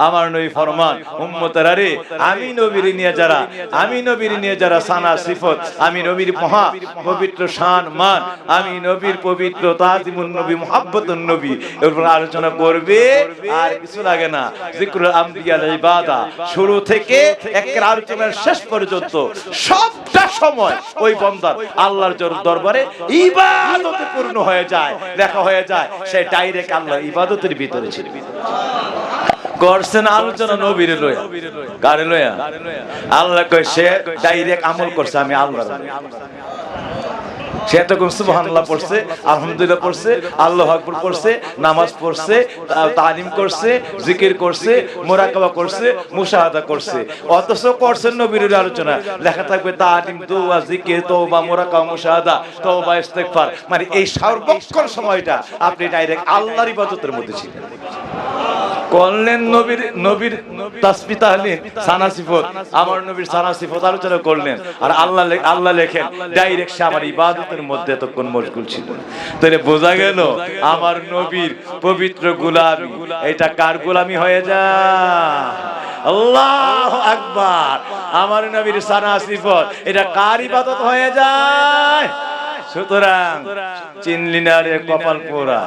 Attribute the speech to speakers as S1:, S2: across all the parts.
S1: আমার নবী ফরমান, উম্মতেরা আমি নবীর নিয়ে যারা, আমি নবীর নিয়ে যারা সানা সিফত, আমি নবীর মহা পবিত্র শান মান, আমি নবীর পবিত্র তাজিমুন নবী, মুহাব্বতুন নবী। এরপর আলোচনা করবে, আর কিছু লাগে না। জিকরুল আম্বিয়াল ইবাদা, শুরু থেকে একের আলোচনার শেষ পর্যন্ত, সবটা সময় ওই বন্দার আল্লাহর জোর- দরবারে ইবাদতে পূর্ণ হয়ে যায়, দেখা হয়ে যায়, সে ডাইরেক্ট আল্লাহ ইবাদতের ভিতরে ছিল। করছেন আলোচনা নবীরে লয়া কারে লয়া আল্লাহ কয়, সে ডাইরেক্ট আমল করছে, আমি আল্লাহ। সে এতক্ষণ সুবহানাল্লাহ পড়ছে, আলহামদুলিল্লাহ পড়ছে, আল্লাহ আকবর পড়ছে, নামাজ পড়ছে তালিম করছে, জিকির করছে, মোরাকাবা করছে, মুশাহাদা করছে। অথচ করছেন নবীর আলোচনা। লেখা থাকবে, তালিম, দোয়া, জিকির, তওবা, মোরাকাবা, মুশাহাদা, তওবা, ইস্তেগফার। মানে এই সর্বক্ষণ সময়টা আপনি ডাইরেক্ট আল্লাহর ইবাদতের মধ্যে ছিলেন। করলেন নবীর নবীর তাসবি তাহলিন সানা সিফত। আমার নবীর সানা সিফত আলোচনা করলেন। আর আল্লাহ আল্লাহ লেখেন, ডাইরেক্ট সে আমার ইবাদতের মধ্যে এতক্ষণ মশগুল ছিল। তাহলে বোঝা গেল আমার নবীর পবিত্র গোলামি, এটা কার গোলামি হয়ে যায়? আল্লাহ আকবার। আমার নবীর সানা সিফত, এটা কার ইবাদত হয়ে যায়? সুতরাং চিনলি না রে কপাল পোড়া।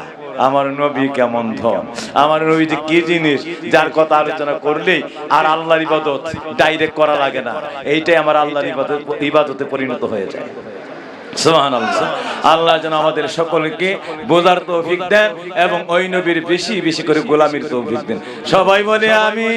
S1: আমার নবী কেমন ধন? আমার নবী যে কি জিনিস যার কথা আলোচনা করলেই আর আল্লাহর ইবাদত ডাইরেক্ট করা লাগে না। এইটাই আমার আল্লাহর ইবাদত, ইবাদতে পরিণত হয়ে যায়। আল্লাহ যেন আমাদের সকলকে বোঝার তৌফিক দেন এবং ওই নবীর বেশি বেশি করে গোলামির তৌফিক দেন। সবাই বলে আমি